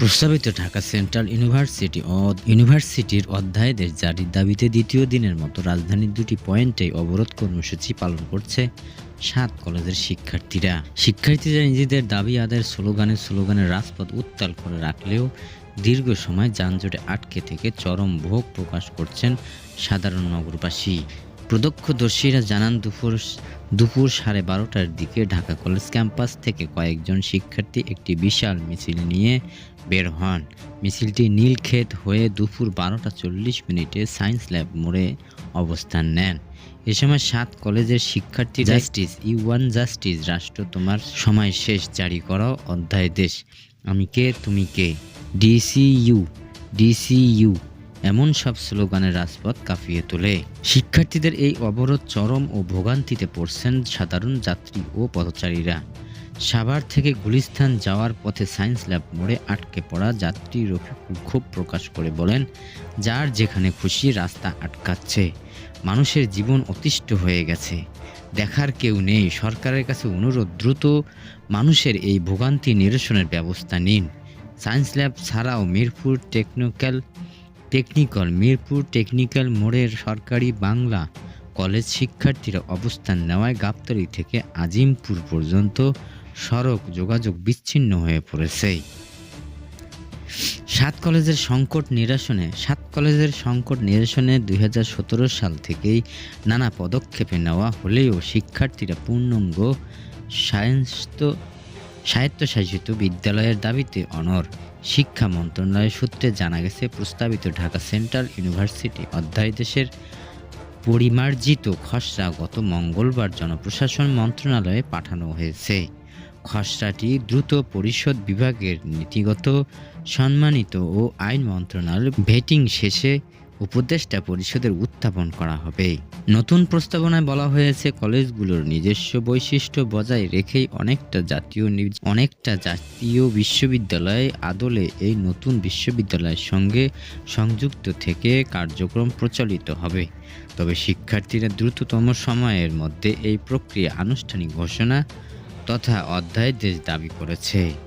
প্রস্তাবিত Dhaka central university ও ইউনিভার্সিটির অধ্যায়দের জারির দাবিতে দ্বিতীয় দিনের মতো রাজধানীর দুটি পয়েন্টে অবরোধ কর্মসূচি পালন করছে সাত কলেজের শিক্ষার্থীরা। শিক্ষার্থীরা নিজেদের দাবি আদায়ের স্লোগানে স্লোগানে রাজপথ উত্তাল করে রাখলেও দীর্ঘ সময় যানজটে আটকে থেকে চরম ভোগ প্রকাশ করছেন সাধারণ নগরবাসী। প্রত্যক্ষদর্শীরা জানান দুপুর দুপুর সাড়ে বারোটার দিকে ঢাকা কলেজ ক্যাম্পাস থেকে কয়েকজন শিক্ষার্থী একটি বিশাল মিছিল নিয়ে বের হন। মিছিলটি নীলক্ষেত হয়ে দুপুর বারোটা চল্লিশ মিনিটে সায়েন্স ল্যাব মোড়ে অবস্থান নেন। এ সময় সাত কলেজের শিক্ষার্থী জাস্টিস ইউ ওয়ান জাস্টিস রাষ্ট্র তোমার সময় শেষ জারি করো অধ্যায় দেশ। আমি কে তুমি কে? ডিসিইউ ডিসিইউ এমন সব স্লোগানের রাজপথ কাঁপিয়ে তোলে। শিক্ষার্থীদের এই অবরোধ চরম ও ভোগান্তিতে পড়ছেন সাধারণ যাত্রী ও পথচারীরা। সাভার থেকে গুলিস্তান যাওয়ার পথে সায়েন্স ল্যাব মোড়ে আটকে পড়া যাত্রী রফিকুল ক্ষোভ প্রকাশ করে বলেন, যার যেখানে খুশি রাস্তা আটকাচ্ছে। মানুষের জীবন অতিষ্ঠ হয়ে গেছে। দেখার কেউ নেই। সরকারের কাছে অনুরোধ দ্রুত। মানুষের এই ভোগান্তি নিরসনের ব্যবস্থা নিন। সায়েন্স ল্যাব ছাড়াও Mirpur technical technical, Mirpur technical মোড়ের সরকারি বাংলা কলেজ শিক্ষার্থীরা অবস্থান নেওয়ায় গাবতলী থেকে আজিমপুর পর্যন্ত সড়ক যোগাযোগ বিচ্ছিন্ন হয়ে পড়েছে। সাত কলেজের সংকট নিরসনে, সাত কলেজের সংকট নিরসনে দুই হাজার সতেরো সাল থেকেই নানা পদক্ষেপে নেওয়া হলেও শিক্ষার্থীরা পূর্ণাঙ্গ স্বায়ত্ত স্বায়ত্তশাসিত বিদ্যালয়ের দাবিতে অনর শিক্ষা মন্ত্রণালয় সূত্রে জানা গেছে, প্রস্তাবিত ঢাকা সেন্ট্রাল ইউনিভার্সিটি অধ্যায়দেশের পরিমার্জিত খসড়া গত মঙ্গলবার জনপ্রশাসন মন্ত্রণালয়ে পাঠানো হয়েছে। খসড়াটি দ্রুত পরিষদ বিভাগের নীতিগত, সম্মানিত ও আইন মন্ত্রণালয় ভেটিং শেষে উপদেষ্টা পরিষদের উত্থাপন করা হবে। নতুন প্রস্তাবনায় বলা হয়েছে, কলেজগুলোর নিজস্ব বৈশিষ্ট্য বজায় রেখেই অনেকটা জাতীয় অনেকটা জাতীয় বিশ্ববিদ্যালয় আদলে এই নতুন বিশ্ববিদ্যালয়ের সঙ্গে সংযুক্ত থেকে কার্যক্রম প্রচলিত হবে। তবে শিক্ষার্থীরা দ্রুততম সময়ের মধ্যে এই প্রক্রিয়া আনুষ্ঠানিক ঘোষণা তথা অধ্যায় দেশ দাবি করেছে।